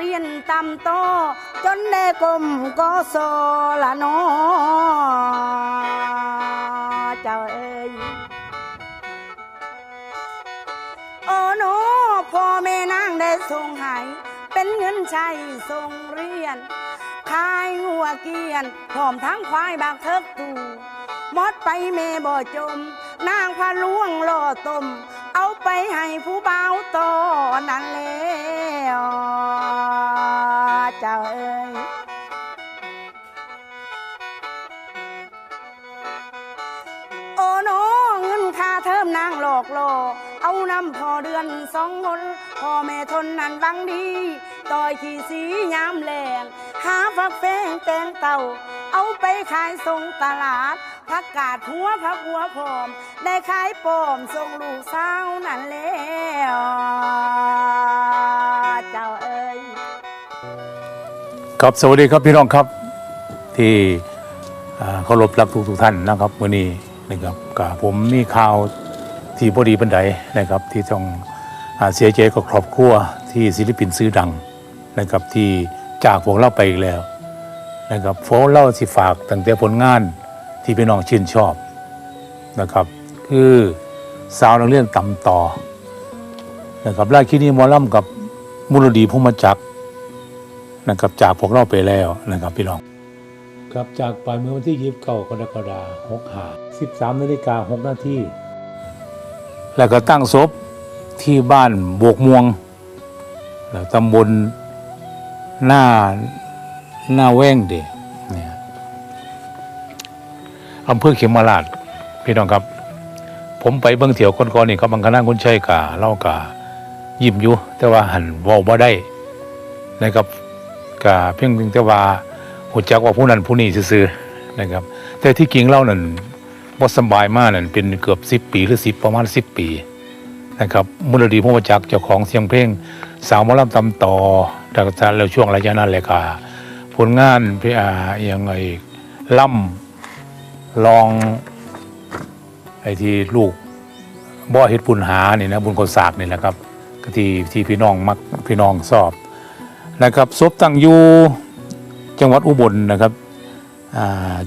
เรียนตำโต จนได้กลมก็โซละนอเจ้าเอ้ยโอ้โนพ่อแม่นางได้ส่งให้เป็นเงินใช้ส่งเรียนขายงัวเกียนพร้อมทั้งควายบางเทิกตูมดไปเมบ่จม นางพาล่วงล่อต้ม เอาไปให้ผู้เบาวตอนั่นแล้วเจ้าเอ้ยโอ้โนเงินค่าเทอมนางหลอกหลอกเอาน้ำพอเดือนสองคนพ่อแม่ทนนันบังดี ต่อยขี้สียามแรงหาฟักแฟงแตงเต่า เอาไปขายส่งตลาดผักกาดหัวผักหัวผอม ได้ขายปอมส่งลูกสาวนั่นแล้วเจ้าเอ้ยครับสวัสดีครับพี่น้องครับที่เคารพรักทุกทุกท่านนะครับวันนี้นะครับกับผมมีข่าวที่พอดีบันไดนะครับ ที่ต้องอเสียใจกับครอบครัวที่ศิลปินซื้อดังนะครับที่จากพวกเราไปอีกแล้ว นะครับโฟเล่าสิฝากตั้งแต่ผลงานที่พี่น้องชื่นชอบนะครับ คือสาวนักเรียนตำต่อนะครับราคินีหมอลำกับมุรดีพมจักรนะครับจากพวกเราไปแล้วนะครับพี่น้องครับจากไปเมื่อวันที่ยีิบเก้ากรกฎาคมหกหาสิบสามนาฬิกาหกนาทีแล้วก็ตั้งศพที่บ้านบวกม่วงแล้วตำบลหน้าห น้าแว้งเดะเนี่ยอำเภอเขมราชพี่น้องครับ ผมไปเบิ่งเถียวก่อนๆนี่เขาบังคณะคุณชัยกาเล่ากายิ้มอยู่ แต่ว่าหันว้าบ่ได้นะครับก็เพียงเพียงแต่ว่าหูจักว่าผู้นั้นผู้นี้ซื่อๆนะครับ แต่ที่จริงเล่านั่นบ่สบายมากนั่นเป็นเกือบสิบปีหรือสิบประมาณสิบปีนะครับมูลดีพระจักเจ้าของเสียงเพลง สาวมอลำตำต่อดักจารแล้วช่วงระยะนั้นเลยค่ะ ลงานพี่อาอหยังไงล่ำลอง ไอ้ที่ลูกบ่อเฮ็ดบุญหานี่นะบุญคนสากนี่แหละครับก็ที่ที่พี่น้องมักพี่น้องชอบนะครับศพตั้งอยู่จังหวัดอุบลนะครับ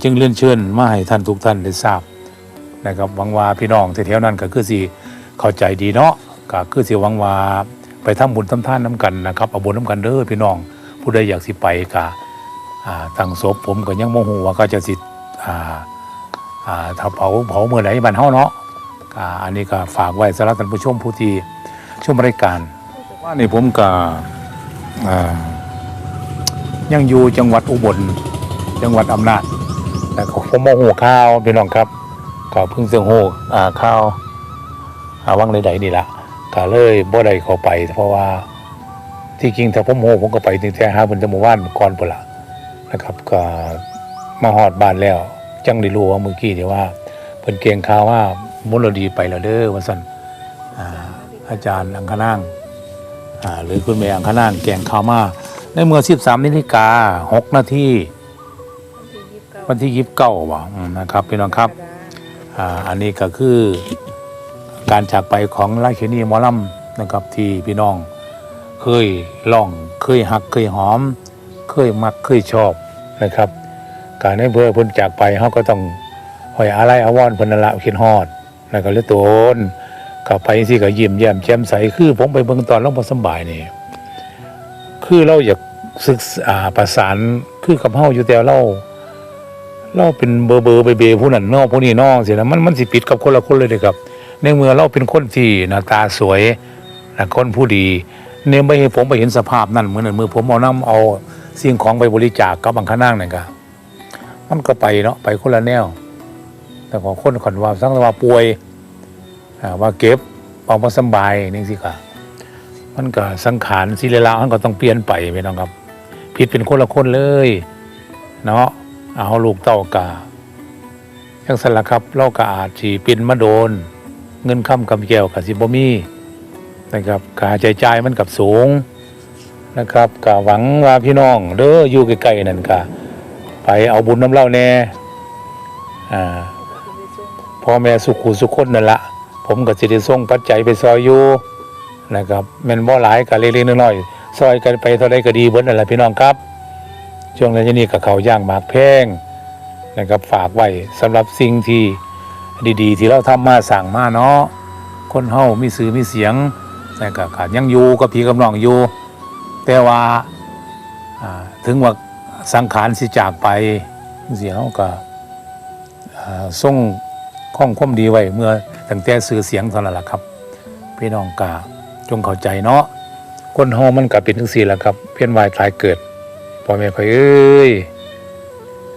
จึงเลื่อนเชิญมาให้ท่านทุกท่านได้ทราบนะครับหวังว่าพี่น้องแถวๆนั้นก็คือสิเข้าใจดีเนาะก็คือสิหวังว่าไปทำบุญทำทานน้ำกันนะครับเอาบุญน้ำกันเด้อพี่น้องผู้ใดอยากสิไปก็ ตั้งศพผมก็ยังโมโหว่าก็จะสิอ่าอ่าถ้าเผาเผาเมื่อไหร่บ้านเฮาเนาะอันนี้ก็ฝากไว้สำหรับท่านผู้ชมผู้ที่ชมรายการว่านี่ผมก็ยังอยู่จังหวัดอุบลจังหวัดอำนาจแต่ผมโมโหข่าวพี่น้องครับก็เพิ่งเสียงโห่ข่าวอ่าวังใดๆนี่ละก็เลยบ่ได้เข้าไป เพราะว่าที่จริงถ้าผมโหผมก็ไปตั้งแต่หาบนจมูกว่านก่อนพุ่นละ นะครับก็มาหอดบ้านแล้ว จังได้รู้ว่าเมื่อกี้ที่ว่าเพิ่นเกียงข่าวว่ามุลดีไปแล้วเด้อว่าซั่นอาอาจารย์อังคณางอ่าหรือคุณแม่อังคณางแกงข้าวมาในเมื่อ13นาฬิกา6นาทีวันที่29บ่อืมนะครับพี่น้องครับอันนี้ก็คือการจากไปของราชินีมอลำนะครับที่พี่น้องเคยล่องเคยหักเคยหอม เคยมักเคยชอบนะครับ การให้เพื่อพ้นจากไปเขาก็ต้องหอยอะไรอาวรณ์เพนนนละคิดฮอดแล้วก็เลยโตนกับไปสิก็ยิ้มแย้มแจ่มใสคือผมไปเบิ่งตอนเราบ่สำบายนี่คือเราอยากศึกษาประสานคือกับเฮาอยู่แต่เราเราเป็นเบอร์เบอร์เบเบผู้นั้นนอกผู้นี้นอกสินะมันมันสิปิดกับคนละคนเลยเด้ครับ ในเมื่อเราเป็นคนที่หน้าตาสวยนะคนผู้ดีเนี่ยไม่ให้ผมไปเห็นสภาพนั่นเหมือนนั้นมือผมเอาน้ำเอา สิ่งของไปบริจาคกับบางข้านั่งนั่นก็มันก็ไปเนาะไปคนละแนว แต่ของคนขอนว่าสังว่าป่วยว่าเก็บเอามาสบายนี่สิค่ะมันก็สังขารสิเลลามันก็ต้องเปลี่ยนไปไปน้องครับ ผิดเป็นคนละคนเลย เนาะเอาลูกเต้ากายังสละครับเราก็อาจสีปินมาโดน เงินค้ำกำแก้วกับสิบมีนะครับค่าใช้จ่ายมันกับสูง นะครับก็หวังว่าพี่น้องเด้ออยู่ใกล้ๆนั่นก็ไปเอาบุญน้ำเล่าแน่อ่าพ่อแม่สุขุสุขคนนั่นละผมก็สิได้ส่งปัจจัยไปซอยอยู่นะครับแม่นบ่หลายก็เล็กๆน้อยๆซอยกันไปเท่าใดก็ดีเบิดนั่นแหละพี่น้องครับ ช่วงระยะนี้กับเขาย่างหมากแพงนะครับฝากไว้สำหรับสิ่งที่ดีๆ ที่เราทำมาสั่งมาเนาะคนเฮามีสื่อมีเสียงนะครับขาดยังอยู่กับพี่กับน้องอยู่ แต่ว่าถึงว่าสังขารสิจากไปเสียเขาก็ส่งข้องความดีไว้เมื่อตั้งแต่สื่อเสียงเท่านั้นแหละครับ พี่น้องกาจงเข้าใจเนาะคนเฮามันก็เป็นทั้งสี่แหละครับ เพี้ยนวายตายเกิดพ่อแม่คอยเอ้ย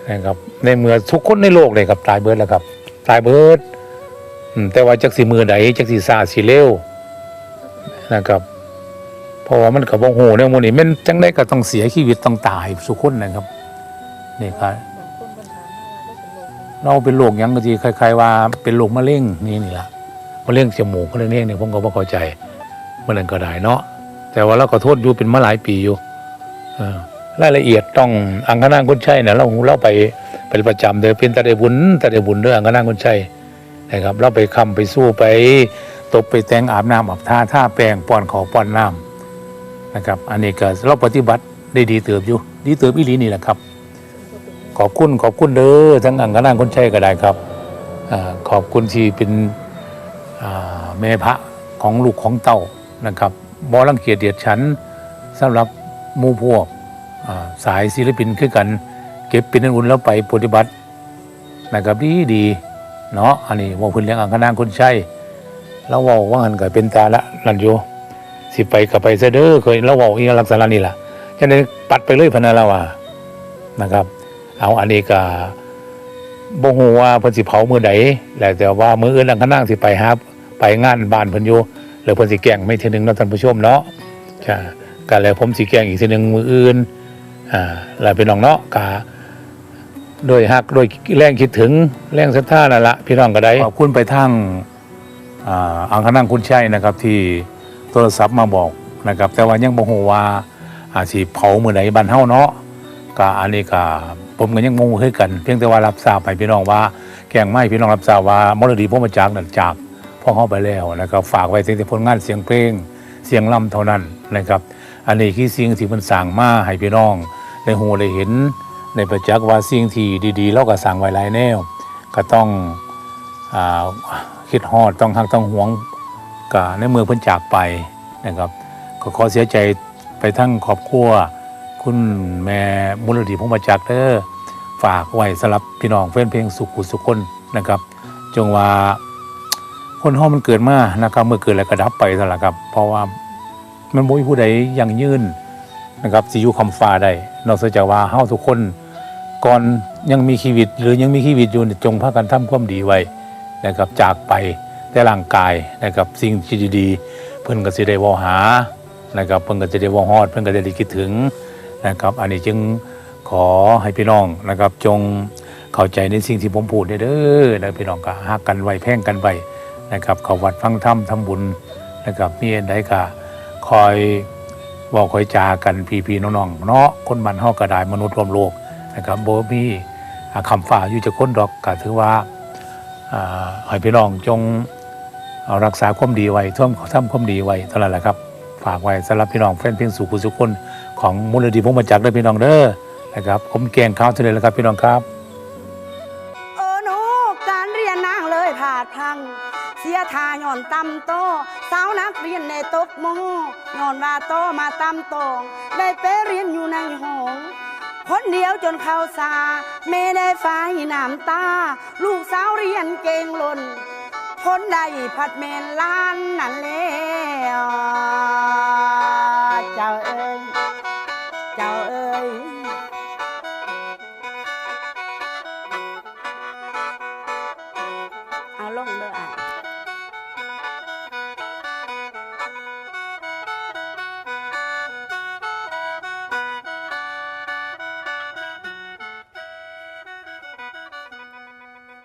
นะครับในเมื่อทุกคนในโลกเลยครับตายเบิดแล้วครับ ตายเบิดแต่ว่าจักสีมือใดจักสีซาสีเร็วนะครับ เพราะว่ามันกับวงหูเนี่ยมันนี่แมันจังได้ก็ต้องเสียชีวิตต้องตายสุกคนนะครับนี่ครับเราเป็นโรคยังก็ทีใครๆว่าเป็นโรคมะเร็งนี่นี่ละมะเร็งจมูกมะเร็งเนี่ยเนี่ยผมก็บ่เข้าใจมันนั่นก็ได้เนาะแต่ว่าเราก็โทษอยู่เป็นมาหลายปีอยู่รายละเอียดต้องอังคณางคนใช่เนี่ยเราเราไปเป็นประจำเด้อเป็นตาได้บุญตาได้บุญเด้องอังคณางคนใช่นะครับ เราไปคำไปสู้ไปตบไปแต่งอาบน้ำอาบท่าท่าแปรงป้อนขอป้อนน้ำ นะครับอันนี้ก็เราปฏิบัติได้ดีเติบอยู่ ดีเติบอีหลีนี่แหละครับ ขอบคุณขอบคุณเด้อทั้งอังกนางคนใช้ก็ได้ครับอขอบคุณที่เป็นแม่พระของลูกของเต้านะครับบอรังเกียจเดียดฉันสำหรับมู่พวกสายศิลปินคือกัน เก็บเป็นอุ่นแล้วไปปฏิบัตินะครับดีดีเนาะอันนี้ว่าพื้นเลี้ยงอังคณางคนใช้แล้วว่าว่างันก็เป็นตาละนันโย สิไปกับไปเสเด้อเคยแล้วเว่าอีกลักษณะนี้ล่ะฉะนั้นปัดไปเลยพะนาละว่านะครับ เอาอันนี้ก็บ่ฮู้ว่าเพิ่นสิเผามื้อใดแล้วแต่ว่ามื้ออื่นอังคณางสิไปหาไปงานบ้านเพิ่นอยู่แล้วเพิ่นสิแกล้งไม่ทีหนึงเนาะท่านผู้ชมเนาะจ้ะก็แล้วผมสิแกล้งอีกทีหนึงมื้ออื่นอ่าแล้วพี่น้องเนาะก็โดยฮักโดยแรงคิดถึงแรงศรัทธานั่นละพี่น้องก็ได้ขอบคุณไปทางอ่าอังคณางคุณชัยนะครับที่ ทรศัพท์มาบอกนะครับ แต่ว่ายังบ่ฮู้ว่าอาสิเผามื้อใดบ้านเฮาเนาะก็อันนี้ก็ผมก็ยังงงคือกัน เพียงแต่ว่ารับทราบไปพี่น้องว่าแกงไม้พี่น้องรับทราบว่ามรดีพ่อมาจากนั่นจากพ่อเขาไปแล้วนะครับฝากไว้เพียงแต่ผลงานเสียงเพลงเสียงล่ำเท่านั้นนะครับ อันนี้คือสิ่งที่มันสั่งมาให้พี่น้องในหูได้เห็นในประจักษ์ว่าสิ่งที่ดีๆ เราก็สั่งไว้หลายแนว ก็ต้องอาคิดฮอดต้องหักต้องหวง กในเมื่อเพิ่นจากไปนะครับก็ขอเสียใจไปทั้งครอบครัว คุณแม่มูลดีพงมาจักรเด้อฝากไว้สำหรับพี่น้องแฟนเพลงสุขุสุขคนนะครับ จงว่าคนเฮามันเกิดมานะครับเมื่อเกิดแล้วก็ดับไปซะละครับ เพราะว่ามันบ่มีผู้ใดยังยืนนะครับสิอยู่คำฟ้าได้นอกจากว่าเฮาทุกคนก่อนยังมีชีวิตหรือยังมีชีวิตอยู่จงพากันทำความดีไว้นะครับจากไป แต่ร่างกายนะครับสิ่งที่ดีๆเพิ่อนก็สิได้ว้าหานะครับเพิ่อนก็จะได้ว้าฮอด เพิ่อนก็จะได้คิดถึงนะครับ อันนี้จึงขอให้พี่น้องนะครับ จงเข้าใจในสิ่งที่ผมพูดเด้อนะพี่น้องก็ฮักกันไว้แพ่งกันไว้นะครับเข้าวัดฟังธรรมทำบุญนะครับมีอันใดก็คอยบอกคอยจากันพี่พี่ๆน้องๆเนาะคนมันเฮากระดายมนุษย์รวมโลกนะครับโบมีอ่าคำฝ่าอยู่จะคนดอกก็ถือว่าอ่าให้พี่น้องจง เอารักษาความดีไว้ท่วมทำความดีไว้เท่านั้นแหละครับ ฝากไว้สำหรับพี่น้องแฟนเพลงสุขุสุขคนของมูลนิธิพงมาจากด้วยพี่น้องเด้อนะครับ ผมแกงข้าวทะเลแล้วครับพี่น้องครับโอ้โนการเรียนนางเลยผาดพัง เสียทาย่อนตำโตสาวนักเรียนในตกโมย้อนว่าโตมาตำตองได้ไปเรียนอยู่ในห้องคนเดียวจนเข้าสาไม่ได้ไฟน้ำตา ลูกสาวเรียนเก่งล้น คนใดผัดเมล้านนั่นแล้ว